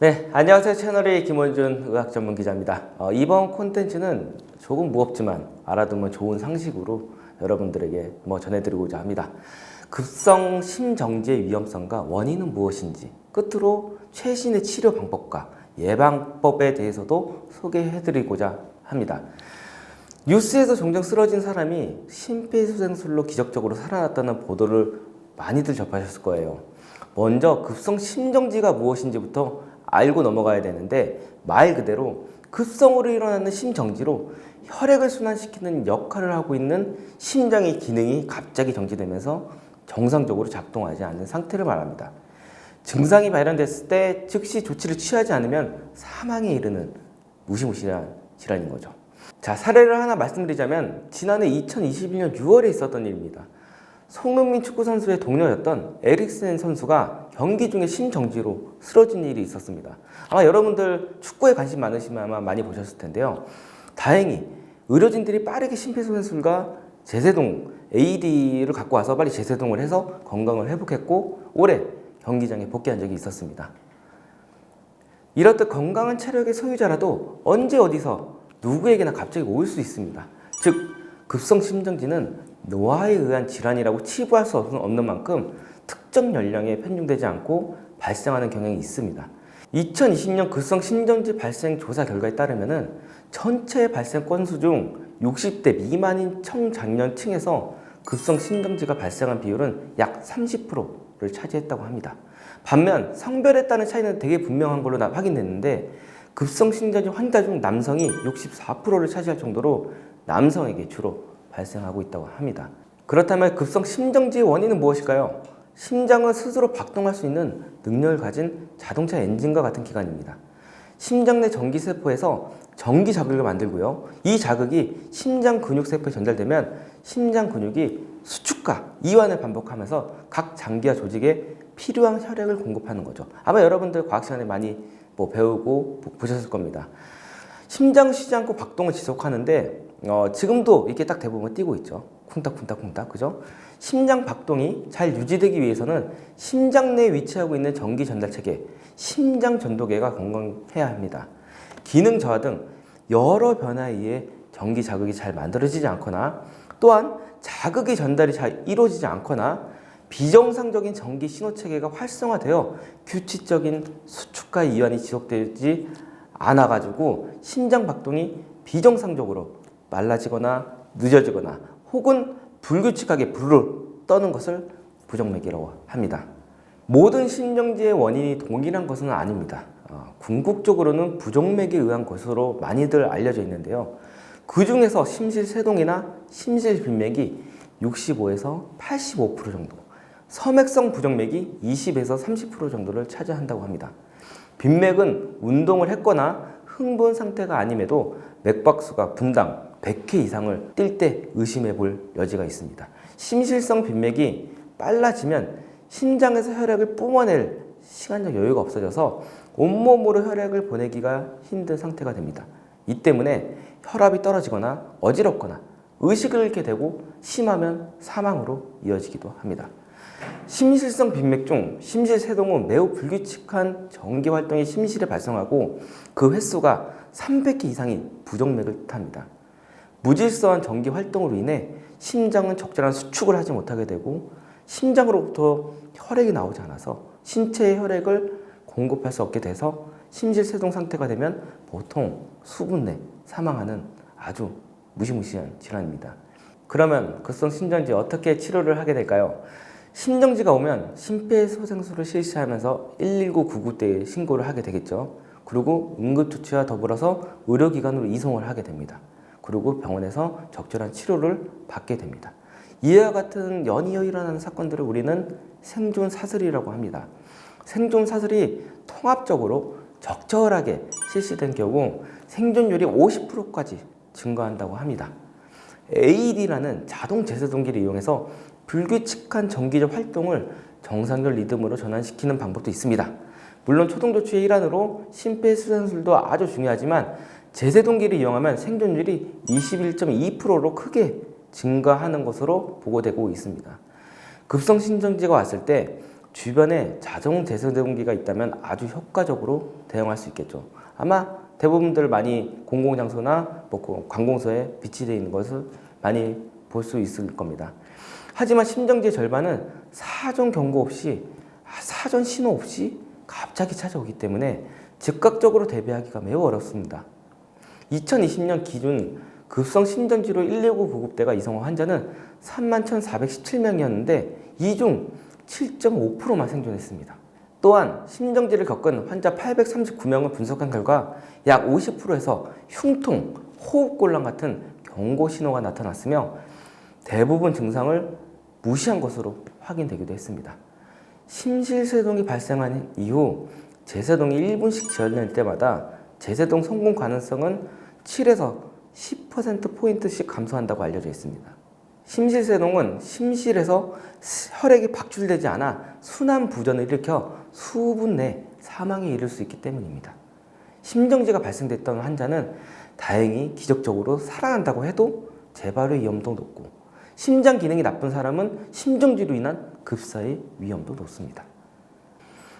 네, 안녕하세요. 채널의 김원준 의학 전문 기자입니다. 어, 이번 콘텐츠는 조금 무겁지만 알아두면 좋은 상식으로 여러분들에게 뭐 전해드리고자 합니다. 급성 심정지의 위험성과 원인은 무엇인지 끝으로 최신의 치료 방법과 예방법에 대해서도 소개해드리고자 합니다. 뉴스에서 종종 쓰러진 사람이 심폐소생술로 기적적으로 살아났다는 보도를 많이들 접하셨을 거예요. 먼저 급성 심정지가 무엇인지부터 알고 넘어가야 되는데 말 그대로 급성으로 일어나는 심정지로 혈액을 순환시키는 역할을 하고 있는 심장의 기능이 갑자기 정지되면서 정상적으로 작동하지 않는 상태를 말합니다. 증상이 발현됐을 때 즉시 조치를 취하지 않으면 사망에 이르는 무시무시한 질환인 거죠. 자, 사례를 하나 말씀드리자면 지난해 2021년 6월에 있었던 일입니다. 손흥민 축구 선수의 동료였던 에릭센 선수가 경기 중에 심정지로 쓰러진 일이 있었습니다. 아마 여러분들 축구에 관심 많으시면 아마 많이 보셨을 텐데요. 다행히 의료진들이 빠르게 심폐소생술과 제세동 AED를 갖고 와서 빨리 제세동을 해서 건강을 회복했고 올해 경기장에 복귀한 적이 있었습니다. 이렇듯 건강한 체력의 소유자라도 언제 어디서 누구에게나 갑자기 올 수 있습니다. 즉 급성 심정지는 노화에 의한 질환이라고 치부할 수 없는 만큼 특정 연령에 편중되지 않고 발생하는 경향이 있습니다. 2020년 급성 심정지 발생 조사 결과에 따르면 전체 발생 건수 중 60대 미만인 청장년층에서 급성 심정지가 발생한 비율은 약 30%를 차지했다고 합니다. 반면 성별에 따른 차이는 되게 분명한 걸로 나- 확인됐는데 급성 심정지 환자 중 남성이 64%를 차지할 정도로 남성에게 주로 발생하고 있다고 합니다. 그렇다면 급성 심정지의 원인은 무엇일까요? 심장은 스스로 박동할 수 있는 능력을 가진 자동차 엔진과 같은 기관입니다. 심장 내 전기세포에서 전기 자극을 만들고요. 이 자극이 심장 근육세포에 전달되면 심장 근육이 수축과 이완을 반복하면서 각 장기와 조직에 필요한 혈액을 공급하는 거죠. 아마 여러분들 과학 시간에 많이 뭐 배우고 보- 보셨을 겁니다. 심장 쉬지 않고 박동을 지속하는데 어, 지금도 이렇게 딱 대부분 뛰고 있죠. 쿵딱쿵딱쿵딱 그죠? 심장 박동이 잘 유지되기 위해서는 심장 내에 위치하고 있는 전기 전달 체계, 심장 전도계가 건강해야 합니다. 기능 저하 등 여러 변화에 의해 전기 자극이 잘 만들어지지 않거나 또한 자극의 전달이 잘 이루어지지 않거나 비정상적인 전기 신호 체계가 활성화되어 규칙적인 수축과 이완이 지속되지 않아 가지고 심장 박동이 비정상적으로 말라지거나 늦어지거나 혹은 불규칙하게 부르르 떠는 것을 부정맥이라고 합니다. 모든 심정지의 원인이 동일한 것은 아닙니다. 어, 궁극적으로는 부정맥에 의한 것으로 많이들 알려져 있는데요. 그 중에서 심실세동이나 심실빈맥이 65에서 85% 정도, 섬액성 부정맥이 20에서 30% 정도를 차지한다고 합니다. 빈맥은 운동을 했거나 흥분 상태가 아님에도 맥박수가 분당 100회 이상을 뛸 때 의심해 볼 여지가 있습니다. 심실성 빈맥이 빨라지면 심장에서 혈액을 뿜어낼 시간적 여유가 없어져서 온몸으로 혈액을 보내기가 힘든 상태가 됩니다. 이 때문에 혈압이 떨어지거나 어지럽거나 의식을 잃게 되고 심하면 사망으로 이어지기도 합니다. 심실성 빈맥 중 심실세동은 매우 불규칙한 전기 활동이 심실에 발생하고 그 횟수가 300회 이상인 부정맥을 뜻합니다. 무질서한 전기 활동으로 인해 심장은 적절한 수축을 하지 못하게 되고 심장으로부터 혈액이 나오지 않아서 신체에 혈액을 공급할 수 없게 돼서 심실세동 상태가 되면 보통 수분 내 사망하는 아주 무시무시한 질환입니다. 그러면 급성 심정지 어떻게 치료를 하게 될까요? 심정지가 오면 심폐소생술을 실시하면서 119 구급대에 신고를 하게 되겠죠. 그리고 응급조치와 더불어서 의료기관으로 이송을 하게 됩니다. 그리고 병원에서 적절한 치료를 받게 됩니다. 이와 같은 연이어 일어나는 사건들을 우리는 생존 사슬이라고 합니다. 생존 사슬이 통합적으로 적절하게 실시된 경우 생존율이 50%까지 증가한다고 합니다. AED라는 자동 제세 동기를 이용해서 불규칙한 전기적 활동을 정상적 리듬으로 전환시키는 방법도 있습니다. 물론 초동 조치의 일환으로 심폐소생술도 아주 중요하지만 제세동기를 이용하면 생존율이 21.2%로 크게 증가하는 것으로 보고되고 있습니다. 급성 심정지가 왔을 때 주변에 자동 제세동기가 있다면 아주 효과적으로 대응할 수 있겠죠. 아마 대부분들 많이 공공장소나 뭐 관공서에 비치되어 있는 것을 많이 볼 수 있을 겁니다. 하지만 심정지 절반은 사전 경고 없이 아, 사전 신호 없이 갑자기 찾아오기 때문에 즉각적으로 대비하기가 매우 어렵습니다. 2020년 기준 급성 심전지로 119 구급대가 이송한 환자는 31,417명이었는데 이 중 7.5%만 생존했습니다. 또한 심정지를 겪은 환자 839명을 분석한 결과 약 50%에서 흉통, 호흡곤란 같은 경고 신호가 나타났으며 대부분 증상을 무시한 것으로 확인되기도 했습니다. 심실세동이 발생한 이후 제세동이 1분씩 지연될 때마다 제세동 성공 가능성은 7에서 10%포인트씩 감소한다고 알려져 있습니다. 심실세동은 심실에서 혈액이 박출되지 않아 순환 부전을 일으켜 수분 내 사망에 이를 수 있기 때문입니다. 심정지가 발생됐던 환자는 다행히 기적적으로 살아난다고 해도 재발의 위험도 높고 심장 기능이 나쁜 사람은 심정지로 인한 급사의 위험도 높습니다.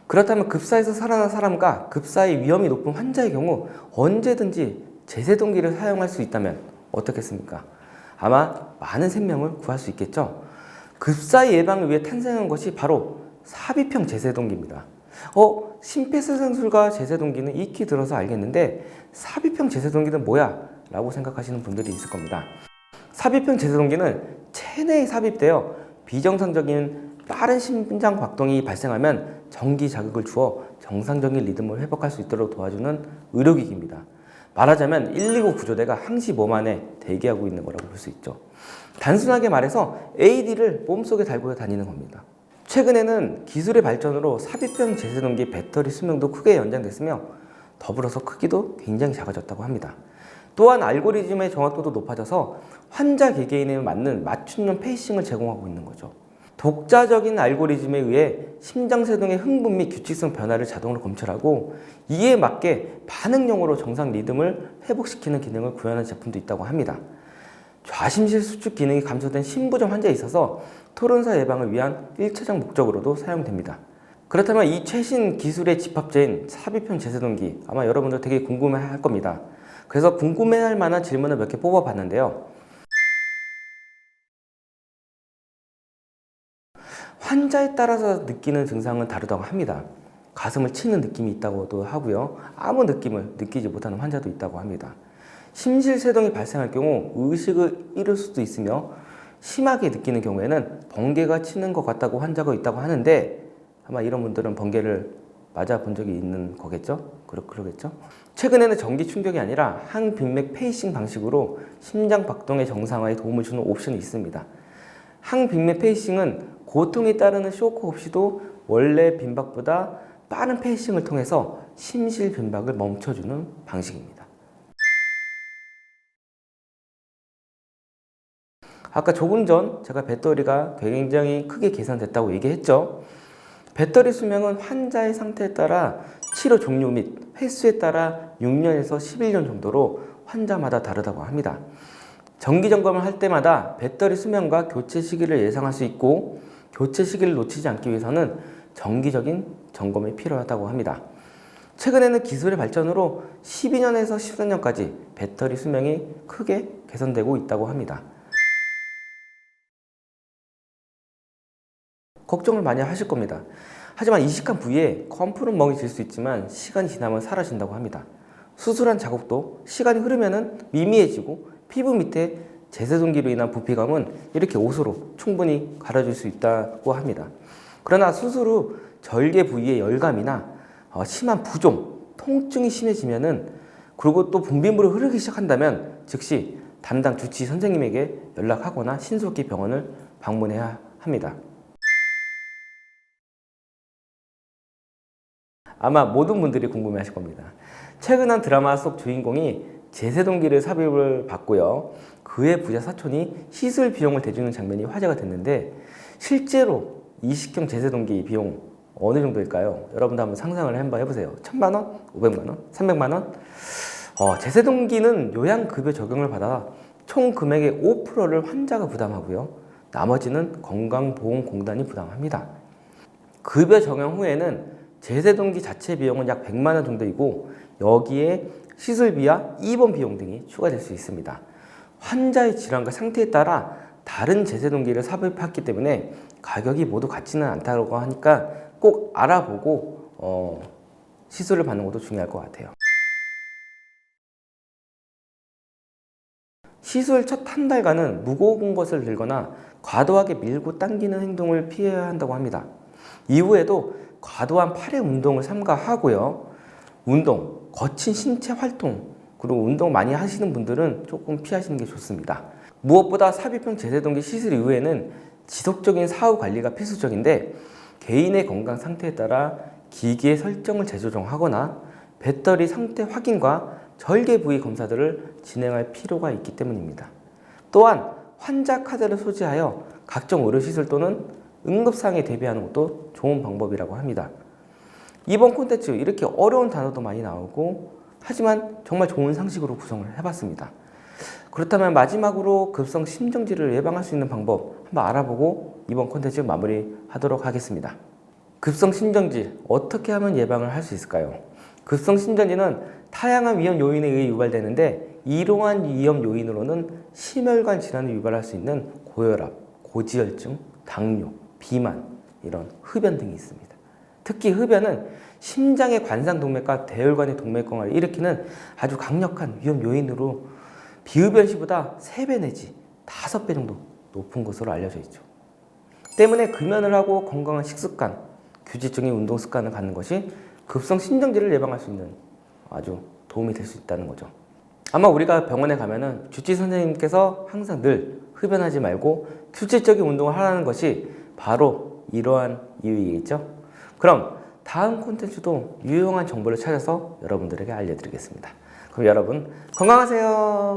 그렇다면 급사에서 살아난 사람과 급사의 위험이 높은 환자의 경우 언제든지 제세동기를 사용할 수 있다면 어떻겠습니까? 아마 많은 생명을 구할 수 있겠죠. 급사의 예방을 위해 탄생한 것이 바로 삽입형 제세동기입니다. 어, 심폐소생술과 제세동기는 익히 들어서 알겠는데 삽입형 제세동기는 뭐야? 라고 생각하시는 분들이 있을 겁니다. 삽입형 제세동기는 체내에 삽입되어 비정상적인 빠른 심장 박동이 발생하면 전기 자극을 주어 정상적인 리듬을 회복할 수 있도록 도와주는 의료기기입니다. 말하자면 119 구조대가 항시 몸 안에 대기하고 있는 거라고 볼 수 있죠. 단순하게 말해서 AD를 몸속에 달고 다니는 겁니다. 최근에는 기술의 발전으로 삽입형 제세동기 배터리 수명도 크게 연장됐으며 더불어서 크기도 굉장히 작아졌다고 합니다. 또한 알고리즘의 정확도도 높아져서 환자 개개인에 맞는 맞춤형 페이싱을 제공하고 있는 거죠. 독자적인 알고리즘에 의해 심장세동의 흥분 및 규칙성 변화를 자동으로 검출하고 이에 맞게 반응용으로 정상 리듬을 회복시키는 기능을 구현한 제품도 있다고 합니다. 좌심실 수축 기능이 감소된 심부전 환자에 있어서 토론사 예방을 위한 1차적 목적으로도 사용됩니다. 그렇다면 이 최신 기술의 집합체인 삽입형 제세동기 아마 여러분들 되게 궁금해 할 겁니다. 그래서 궁금해 할 만한 질문을 몇 개 뽑아봤는데요. 환자에 따라서 느끼는 증상은 다르다고 합니다. 가슴을 치는 느낌이 있다고도 하고요. 아무 느낌을 느끼지 못하는 환자도 있다고 합니다. 심실세동이 발생할 경우 의식을 잃을 수도 있으며 심하게 느끼는 경우에는 번개가 치는 것 같다고 환자가 있다고 하는데 아마 이런 분들은 번개를 맞아 본 적이 있는 거겠죠? 그러, 그러겠죠? 최근에는 전기 충격이 아니라 항빈맥 페이싱 방식으로 심장 박동의 정상화에 도움을 주는 옵션이 있습니다. 항빈맥 페이싱은 고통이 따르는 쇼크 없이도 원래 빈박보다 빠른 페이싱을 통해서 심실 빈박을 멈춰주는 방식입니다. 아까 조금 전 제가 배터리가 굉장히 크게 계산됐다고 얘기했죠. 배터리 수명은 환자의 상태에 따라 치료 종류 및 횟수에 따라 6년에서 11년 정도로 환자마다 다르다고 합니다. 정기 점검을 할 때마다 배터리 수명과 교체 시기를 예상할 수 있고 교체 시기를 놓치지 않기 위해서는 정기적인 점검이 필요하다고 합니다. 최근에는 기술의 발전으로 12년에서 14년까지 배터리 수명이 크게 개선되고 있다고 합니다. 걱정을 많이 하실 겁니다. 하지만 이식한 부위에 컴프는 멍이 질 수 있지만 시간이 지나면 사라진다고 합니다. 수술한 자국도 시간이 흐르면 미미해지고 피부 밑에 제세동기로 인한 부피감은 이렇게 옷으로 충분히 가려질 수 있다고 합니다. 그러나 수술 후 절개 부위의 열감이나 어, 심한 부종, 통증이 심해지면은 그리고 또 분비물이 흐르기 시작한다면 즉시 담당 주치 선생님에게 연락하거나 신속히 병원을 방문해야 합니다. 아마 모든 분들이 궁금해 하실 겁니다. 최근 한 드라마 속 주인공이 제세동기를 삽입을 받고요. 그의 부자 사촌이 시술 비용을 대주는 장면이 화제가 됐는데 실제로 이식형 제세동기 비용 어느 정도일까요? 여러분도 한번 상상을 한번 해보세요. 천만 원, 오백만 원, 삼백만 원. 어, 제세동기는 요양급여 적용을 받아 총 금액의 5%를 환자가 부담하고요. 나머지는 건강보험공단이 부담합니다. 급여 적용 후에는 제세동기 자체 비용은 약 100만 원 정도이고 여기에 시술비와 입원 비용 등이 추가될 수 있습니다. 환자의 질환과 상태에 따라 다른 제세 동기를 삽입했기 때문에 가격이 모두 같지는 않다고 하니까 꼭 알아보고 어, 시술을 받는 것도 중요할 것 같아요. 시술 첫 한 달간은 무거운 것을 들거나 과도하게 밀고 당기는 행동을 피해야 한다고 합니다. 이후에도 과도한 팔의 운동을 삼가하고요. 운동, 거친 신체 활동, 그리고 운동 많이 하시는 분들은 조금 피하시는 게 좋습니다. 무엇보다 삽입형 제세동기 시술 이후에는 지속적인 사후 관리가 필수적인데 개인의 건강 상태에 따라 기기의 설정을 재조정하거나 배터리 상태 확인과 절개 부위 검사들을 진행할 필요가 있기 때문입니다. 또한 환자 카드를 소지하여 각종 의료 시술 또는 응급상에 대비하는 것도 좋은 방법이라고 합니다. 이번 콘텐츠 이렇게 어려운 단어도 많이 나오고 하지만 정말 좋은 상식으로 구성을 해봤습니다. 그렇다면 마지막으로 급성 심정지를 예방할 수 있는 방법 한번 알아보고 이번 콘텐츠 마무리하도록 하겠습니다. 급성 심정지 어떻게 하면 예방을 할 수 있을까요? 급성 심정지는 다양한 위험 요인에 의해 유발되는데 이러한 위험 요인으로는 심혈관 질환을 유발할 수 있는 고혈압, 고지혈증, 당뇨, 비만 이런 흡연 등이 있습니다. 특히 흡연은 심장의 관상 동맥과 대혈관의 동맥경화를 일으키는 아주 강력한 위험 요인으로 비흡연 시보다 3배 내지 5배 정도 높은 것으로 알려져 있죠. 때문에 금연을 하고 건강한 식습관, 규칙적인 운동 습관을 갖는 것이 급성 심정지를 예방할 수 있는 아주 도움이 될 수 있다는 거죠. 아마 우리가 병원에 가면은 주治선생님께서 항상 늘 흡연하지 말고 규칙적인 운동을 하라는 것이 바로 이러한 이유이겠죠. 그럼 다음 콘텐츠도 유용한 정보를 찾아서 여러분들에게 알려드리겠습니다. 그럼 여러분 건강하세요.